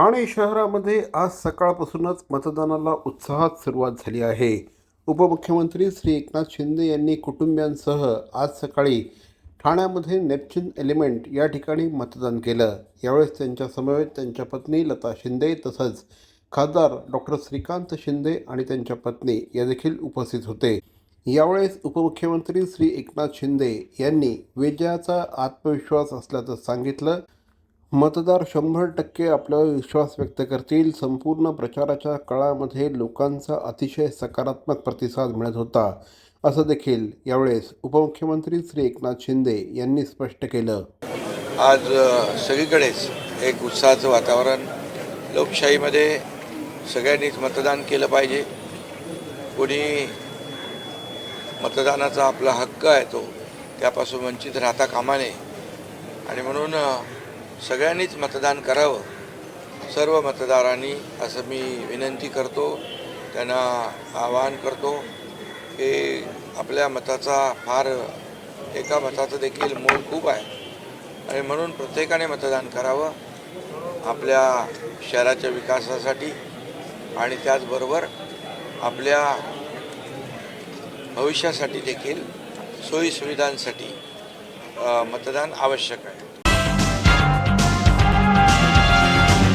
ठाणे शहरामध्ये आज सकाळपासूनच मतदानाला उत्साहात सुरुवात झाली आहे. उपमुख्यमंत्री श्री एकनाथ शिंदे यांनी कुटुंबियांसह आज सकाळी ठाण्यामध्ये नेपच्यून एलिमेंट या ठिकाणी मतदान केलं. यावेळेस त्यांच्या समवेत त्यांच्या पत्नी लता शिंदे तसंच खासदार डॉक्टर श्रीकांत शिंदे आणि त्यांच्या पत्नी या देखील उपस्थित होते. यावेळेस उपमुख्यमंत्री श्री एकनाथ शिंदे यांनी विजयाचा आत्मविश्वास असल्याचं सांगितलं. मतदार शंभर टक्के आपल्यावर विश्वास व्यक्त करतील. संपूर्ण प्रचाराच्या काळामध्ये लोकांचा अतिशय सकारात्मक प्रतिसाद मिळत होता. असं देखील यावेळेस उपमुख्यमंत्री श्री एकनाथ शिंदे यांनी स्पष्ट केलं. आज सगळीकडेच एक उत्साहाचं वातावरण लोकशाहीमध्ये सगळ्यांनीच मतदान केलं पाहिजे. कोणी मतदानाचा आपला हक्क आहे तो त्यापासून वंचित राहता कामा नये. आणि म्हणून सगळ्यांनीच मतदान करावं. सर्व मतदारांनी असं मी विनंती करतो त्यांना आवाहन करतो की आपल्या मताचा फार एका मताचं देखील मोल खूप आहे. आणि म्हणून प्रत्येकाने मतदान करावं आपल्या शहराच्या विकासासाठी आणि त्याचबरोबर आपल्या भविष्यासाठी देखील सोयीसुविधांसाठी मतदान आवश्यक आहे.